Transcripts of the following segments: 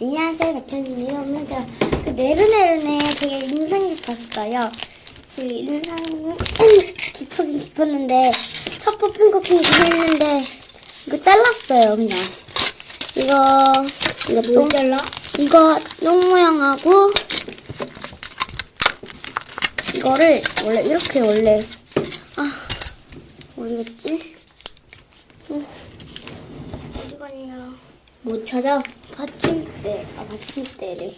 안녕하세요, 백천입니다. 오늘 제가 그 네르네르네 되게 인상 깊었어요. 그 인상은 깊었긴 깊었는데 첫 뽑힌 쿠키 했는데 이거 잘랐어요, 그냥. 이거 이거 똥 잘라? 이거 똥 모양하고 이거를 원래 이렇게 원래 아 어디겠지? 음, 어디 가냐? 못 찾아? 받침대, 아 받침대를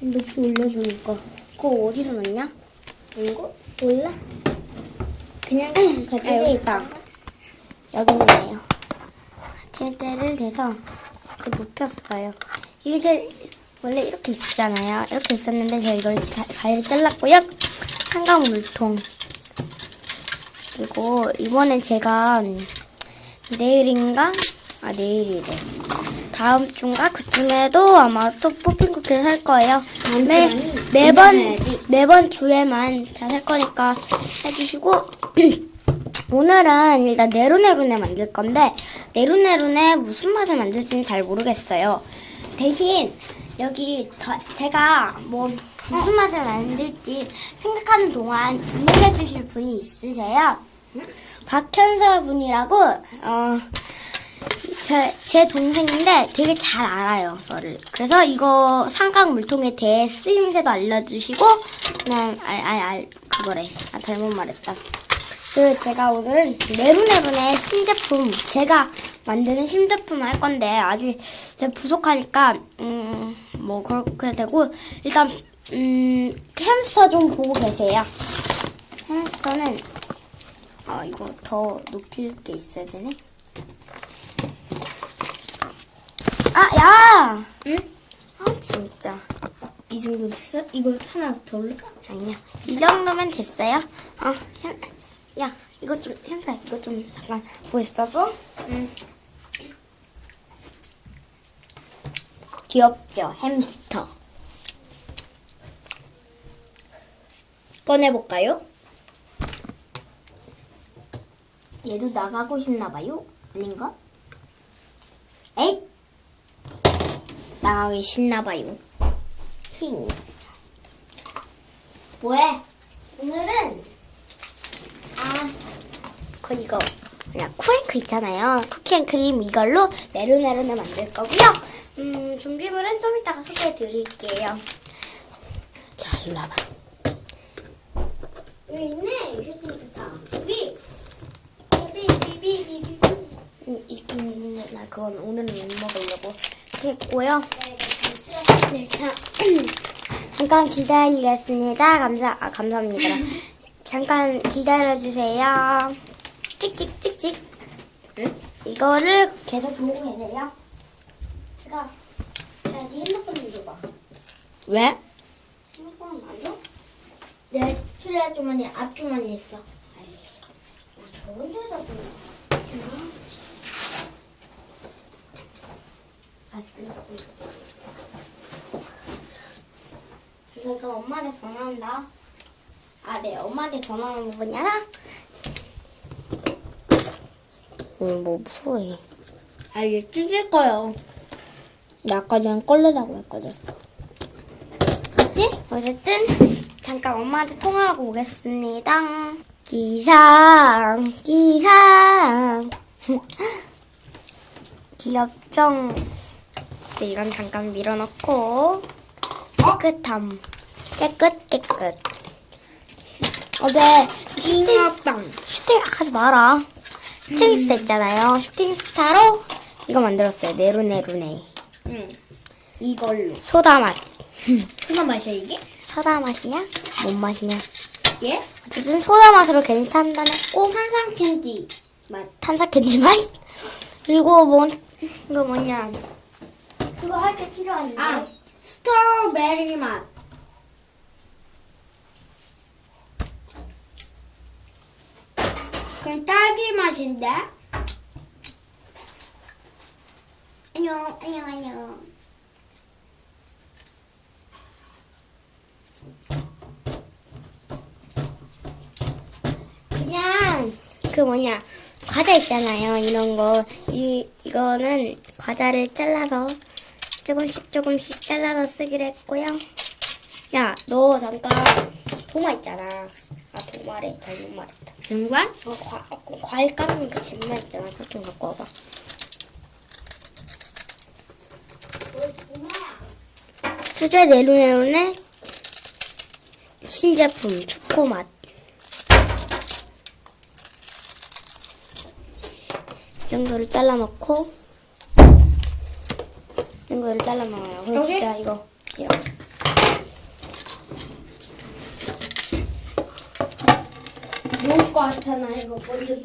높이 올려주니까 그거 어디서 넣냐? 이거? 몰라? 그냥 아, 가지고 여기 있다. 여기 있네요. 받침대를 대서 이렇게 높였어요. 이게 원래 이렇게 있잖아요. 이렇게 있었는데 제가 이걸 자- 가위로 잘랐고요. 한강 물통. 그리고 이번엔 제가 내일인가? 아 내일이래. 다음 주인가 그중에도 아마 또 뽑힌 쿠키를 살 거예요. 매, 주라니? 매번 언제? 매번 주에만 잘 살 거니까 해주시고 오늘은 일단 네로네로네 만들 건데 네로네로네 무슨 맛을 만들지는 잘 모르겠어요. 대신 여기 저, 제가 뭐 무슨 맛을 만들지 생각하는 동안 주문해 주실 분이 있으세요? 박현서 분이라고 어, 제, 제 동생인데 되게 잘 알아요, 저를. 그래서 이거 삼각 물통에 대해 쓰임새도 알려주시고, 그냥, 알, 알, 알, 그거래. 아, 잘못 말했다. 그, 제가 오늘은 네루네루네 신제품, 제가 만드는 신제품을 할 건데, 아직 제가 부족하니까, 음, 뭐, 그렇게 되고, 일단, 음, 햄스터 좀 보고 계세요. 햄스터는, 아, 이거 더 높일 게 있어야 되네. 아, 야! 응? 아, 진짜. 이 정도 됐어? 이거 하나 더 올릴까? 아니야. 이 정도면 됐어요. 어, 현, 야, 이거 좀, 현사, 이거 좀 잠깐 뭐 있어줘? 응. 귀엽죠? 햄스터. 꺼내볼까요? 얘도 나가고 싶나 봐요? 아닌가? 에잇! 나가기 싫나 봐요. 힝. 뭐해? 오늘은 아, 그 이거 그냥 쿠앤크 있잖아요. 쿠키앤크림 이걸로 네로네로네 만들 거고요. 음, 준비물은 좀 이따가 소개해 드릴게요. 자, 일로 와봐. 여기 있네, 휴지부터. 여기. 비비비비비. 음, 이렇게 있는데 나 그건 오늘은 못 먹으려고 이렇게 했고요. 네, 자, 잠깐 기다리겠습니다. 감사, 아, 감사합니다. 잠깐 기다려주세요. 찍찍찍찍. 응? 이거를 계속 보고 계세요. 제가, 야, 네 핸드폰 좀 줘봐. 왜? 핸드폰 안 줘? 내 출래 주머니 앞주머니 있어. 뭐 저런 데다 좀. 아, 그러니까 엄마한테 전화한다. 아, 네, 엄마한테 전화하는 거 뭐냐나? 응, 뭐 무서워해. 아, 이게 찢을 거요. 나 아까 전에 꺼내라고 했거든. 맞지? 어쨌든 잠깐 엄마한테 통화하고 오겠습니다. 기상, 기상. 귀엽죠? 네, 이건 잠깐 밀어넣고 깨끗함. 깨끗, 깨끗. 어제 슈팅, 잉어빵. 슈팅 하지 마라. 슈팅 스타 있잖아요. 슈팅 스타로 이거 만들었어요. 네로네로네. 응. 이걸로. 소다 맛. 소나 마셔, 이게? 사다 맛이냐? 뭔 맛이냐? 예? 어쨌든 소다 맛으로 괜찮다네. 꼭 탄산 캔디 맛. 탄사캔디 맛. 그리고 뭐 이거 뭐냐? 그거 할 게 필요한데. 아, 스트로베리 맛. 그럼 딸기 맛인데? 안녕, 안녕, 안녕. 그냥 그 뭐냐 과자 있잖아요. 이런 거. 이 이거는 과자를 잘라서 조금씩 조금씩 잘라서 쓰기로 했고요. 야, 너 잠깐 도마 있잖아. 아, 도마래. 잘못 말했다. 정말? 어, 과, 어, 과일 깎는 그 잼마 있잖아. 그거 좀 갖고 와봐. 수제 네로네론의 신제품 초코맛. 이 정도를 잘라놓고 이 정도를 잘라놓아요. 그럼 여기? 진짜 이거 이거. 좋을 것 같잖아, 이거 먼저.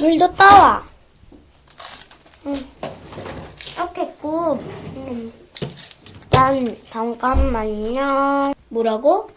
물도 떠와. 응. 이렇게 했고, 음. 난 잠깐만요. 뭐라고?